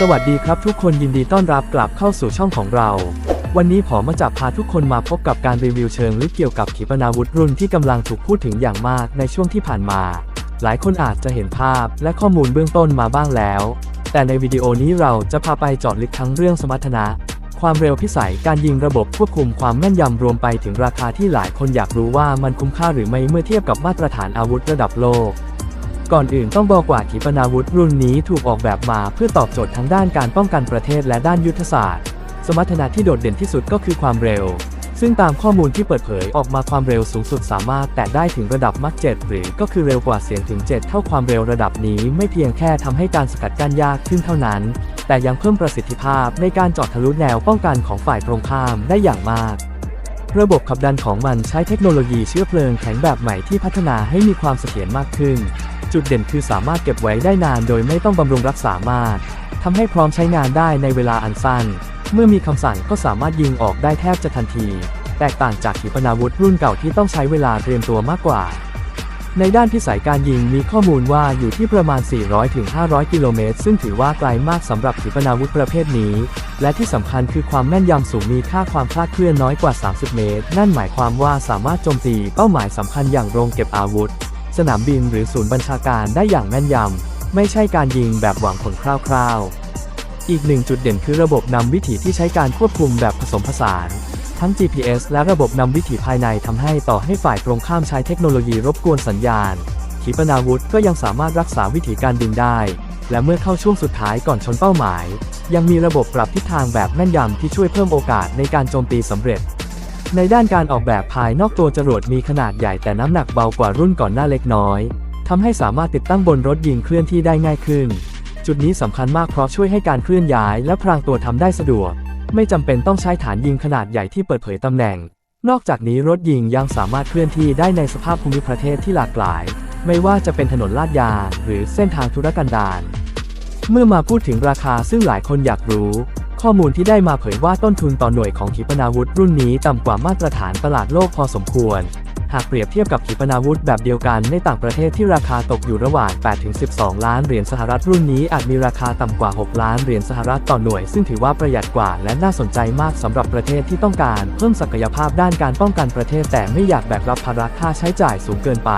สวัสดีครับทุกคนยินดีต้อนรับกลับเข้าสู่ช่องของเรา วันนี้ผมมาจับพาทุกคนมาพบกับการรีวิวเชิงลึกเกี่ยวกับขีปนาวุธรุ่นที่กำลังถูกพูดถึงอย่างมากในช่วงที่ผ่านมา หลายคนอาจจะเห็นภาพและข้อมูลเบื้องต้นมาบ้างแล้ว แต่ในวิดีโอนี้เราจะพาไปเจาะลึกทั้งเรื่องสมรรถนะ ความเร็วพิสัยการยิงระบบควบคุมความแม่นยำรวมไปถึงราคาที่หลายคนอยากรู้ว่ามันคุ้มค่าหรือไม่เมื่อเทียบกับมาตรฐานอาวุธระดับโลก ก่อนอื่นต้องบอกว่าขีปนาวุธรุ่นนี้ถูกออกแบบมาเพื่อตอบโจทย์ทั้งด้านการป้องกันประเทศและด้านยุทธศาสตร์ สมรรถนะที่โดดเด่นที่สุดก็คือความเร็ว ซึ่งตามข้อมูลที่เปิดเผยออกมาความเร็วสูงสุดสามารถแตะได้ถึงระดับมัก7หรือก็คือเร็วกว่าเสียงถึง 7 เท่าความเร็วระดับนี้ไม่เพียงแค่ทำให้การสกัดกั้นยากขึ้นเท่านั้น แต่ยังเพิ่มประสิทธิภาพในการเจาะทะลุแนวป้องกันของฝ่ายตรงข้ามได้อย่างมากระบบขับดันของมันใช้เทคโนโลยีเชื้อเพลิงแข็งแบบใหม่ที่พัฒนาให้มีความเสถียรมากขึ้น จุดเด่นคือสามารถเก็บไว้ได้นานโดยไม่ต้องบำรุงรักษามากทำให้พร้อมใช้งานได้ในเวลาอันสั้น เมื่อมีคำสั่งก็สามารถยิงออกได้แทบจะทันที แตกต่างจากขีปนาวุธรุ่นเก่าที่ต้องใช้เวลาเตรียมตัวมากกว่า ในด้านพิสัยการยิงมีข้อมูลว่าอยู่ที่ประมาณ 400-500 กิโลเมตรซึ่งถือว่าไกลมากสำหรับขีปนาวุธประเภทนี้ และที่สำคัญคือความแม่นยำสูงมีค่าความคลาดเคลื่อนน้อยกว่า 30 เมตร นั่นหมายความว่าสามารถโจมตีเป้าหมายสำคัญอย่างโรงเก็บอาวุธ สนามบินหรือศูนย์บัญชาการได้อย่างแม่นยำ ไม่ใช่การยิงแบบหวังผลคร่าวๆ อีกหนึ่งจุดเด่นคือระบบนำวิถีที่ใช้การควบคุมแบบผสมผสาน ทั้ง GPS และระบบนำวิถีภายในทำให้ต่อให้ฝ่ายตรงข้ามใช้เทคโนโลยีรบกวนสัญญาณ ขีปนาวุธก็ยังสามารถรักษาวิถีการบินได้ และเมื่อเข้าช่วงสุดท้ายก่อนชนเป้าหมาย ยังมีระบบปรับทิศทางแบบแม่นยำที่ช่วยเพิ่มโอกาสในการโจมตีสำเร็จ ในด้านการออกแบบภายนอกตัวจรวดมีขนาดใหญ่แต่น้ำหนักเบากว่ารุ่นก่อนหน้าเล็กน้อยทำให้สามารถติดตั้งบนรถยิงเคลื่อนที่ได้ง่ายขึ้น จุดนี้สำคัญมากเพราะช่วยให้การเคลื่อนย้ายและพรางตัวทำได้สะดวก ไม่จำเป็นต้องใช้ฐานยิงขนาดใหญ่ที่เปิดเผยตำแหน่ง นอกจากนี้รถยิงยังสามารถเคลื่อนที่ได้ในสภาพภูมิประเทศที่หลากหลาย ไม่ว่าจะเป็นถนนลาดยางหรือเส้นทางธุรกันดารเมื่อมาพูดถึงราคาซึ่งหลายคนอยากรู้ ข้อมูลที่ได้มาเผยว่าต้นทุนต่อหน่วยของขีปนาวุธรุ่นนี้ต่ำกว่ามาตรฐานตลาดโลกพอสมควร หากเปรียบเทียบกับขีปนาวุธแบบเดียวกันในต่างประเทศที่ราคาตกอยู่ระหว่าง 8-12 ล้านเหรียญสหรัฐรุ่นนี้อาจมีราคาต่ำกว่า 6 ล้านเหรียญสหรัฐต่อหน่วย ซึ่งถือว่าประหยัดกว่าและน่าสนใจมากสำหรับประเทศที่ต้องการเพิ่มศักยภาพด้านการป้องกันประเทศ แต่ไม่อยากแบกรับภาระค่าใช้จ่ายสูงเกินไป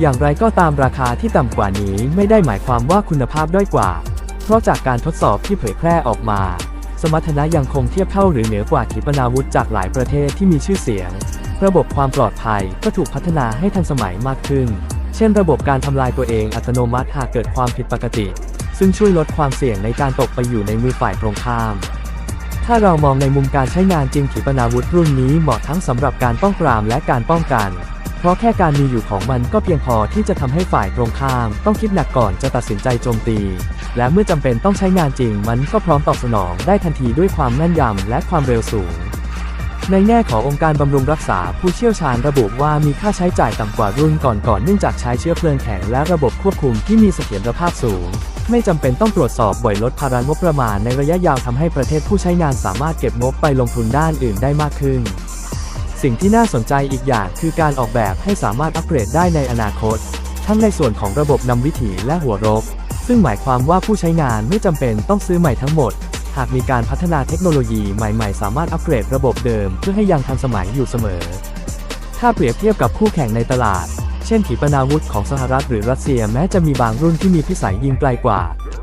อย่างไรก็ตามราคาที่ต่ำกว่านี้ไม่ได้หมายความว่าคุณภาพด้อยกว่า เพราะจากการทดสอบที่เผยแพร่ออกมา สมรรถนะยังคงเทียบเท่าหรือเหนือกว่าขีปนาวุธจากหลายประเทศที่มีชื่อเสียง ระบบความปลอดภัยก็ถูกพัฒนาให้ทันสมัยมากขึ้น เช่น ระบบการทำลายตัวเองอัตโนมัติหากเกิดความผิดปกติ ซึ่งช่วยลดความเสี่ยงในการตกไปอยู่ในมือฝ่ายตรงข้าม ถ้าเรามองในมุมการใช้งานจริงขีปนาวุธรุ่นนี้เหมาะทั้งสำหรับการป้องปรามและการป้องกัน เพราะแค่การมีอยู่ของมันก็เพียงพอที่จะทำให้ฝ่ายตรงข้าม ต้องคิดหนักก่อนจะตัดสินใจโจมตี และเมื่อจำเป็นต้องใช้งานจริงมันก็พร้อมตอบสนองได้ทันทีด้วยความแม่นยำและความเร็วสูง ในแง่ขององค์การบำรุงรักษาผู้เชี่ยวชาญระบุว่ามีค่าใช้จ่ายต่ำกว่ารุ่นก่อนๆเนื่องจากใช้เชื้อเพลิงแข็งและระบบควบคุมที่มีเสถียรภาพสูงไม่จำเป็นต้องตรวจสอบบ่อยลดภาระงบประมาณในระยะยาวทำให้ประเทศผู้ใช้งานสามารถเก็บงบไปลงทุนด้านอื่นได้มากขึ้น สิ่งที่น่าสนใจอีกอย่างคือการออกแบบให้สามารถอัปเกรดได้ในอนาคต ทั้งในส่วนของระบบนำวิถีและหัวรบ ซึ่งหมายความว่าผู้ใช้งานไม่จำเป็นต้องซื้อใหม่ทั้งหมด หากมีการพัฒนาเทคโนโลยีใหม่ๆ สามารถอัปเกรดระบบเดิมเพื่อให้ยังทันสมัยอยู่เสมอ ถ้าเปรียบเทียบกับคู่แข่งในตลาด เช่นขีปนาวุธของสหรัฐหรือรัสเซียแม้จะมีบางรุ่นที่มีพิสัยยิงไกลกว่า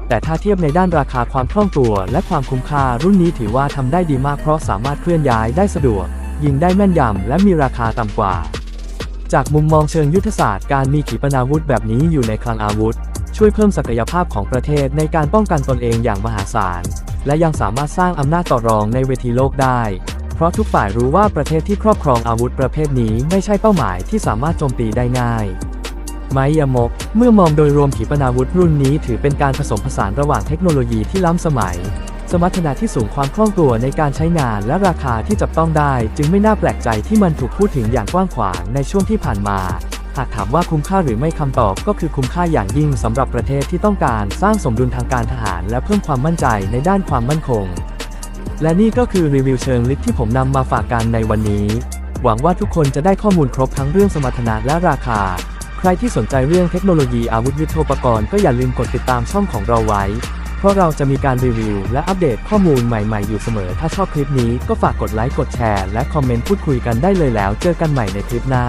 แต่ถ้าเทียบในด้านราคาความคล่องตัว และความคุ้มค่ารุ่นนี้ถือว่าทำได้ดีมากเพราะสามารถเคลื่อนย้ายได้สะดวก ยิงได้แม่นยำและมีราคาต่ำกว่า จากมุมมองเชิงยุทธศาสตร์การมีขีปนาวุธแบบนี้อยู่ในคลังอาวุธ ช่วยเพิ่มศักยภาพของประเทศในการป้องกันตนเองอย่างมหาศาล และยังสามารถสร้างอำนาจต่อรองในเวทีโลกได้ เพราะทุกฝ่ายรู้ว่าประเทศที่ครอบครองอาวุธประเภทนี้ไม่ใช่เป้าหมายที่สามารถโจมตีได้ง่ายไมยามก เมื่อมองโดยรวมขีปนาวุธรุ่นนี้ถือเป็นการผสมผสานระหว่างเทคโนโลยีที่ล้ำสมัย สมรรถนะที่สูงความคล่องตัวในการใช้งานและราคาที่จับต้องได้ จึงไม่น่าแปลกใจที่มันถูกพูดถึงอย่างกว้างขวางในช่วงที่ผ่านมา หากถามว่าคุ้มค่าหรือไม่คำตอบก็คือคุ้มค่าอย่างยิ่งสำหรับประเทศที่ต้องการสร้างสมดุลทางการทหาร และเพิ่มความมั่นใจในด้านความมั่นคง และนี่ก็คือรีวิวเชิงลึกที่ผมนำมาฝากกันในวันนี้ หวังว่าทุกคนจะได้ข้อมูลครบทั้งเรื่องสมรรถนะและราคา ใครที่สนใจเรื่องเทคโนโลยีอาวุธยุทโธปกรณ์ก็อย่าลืมกดติดตามช่องของเราไว้ ราะเราจะมีการรีวิว และอัปเดตข้อมูลใหม่ๆอยู่เสมอ ถ้าชอบคลิปนี้ก็ฝากกดไลค์กดแชร์ และคอมเมนต์พูดคุยกันได้เลยแล้ว เจอกันใหม่ในคลิปหน้า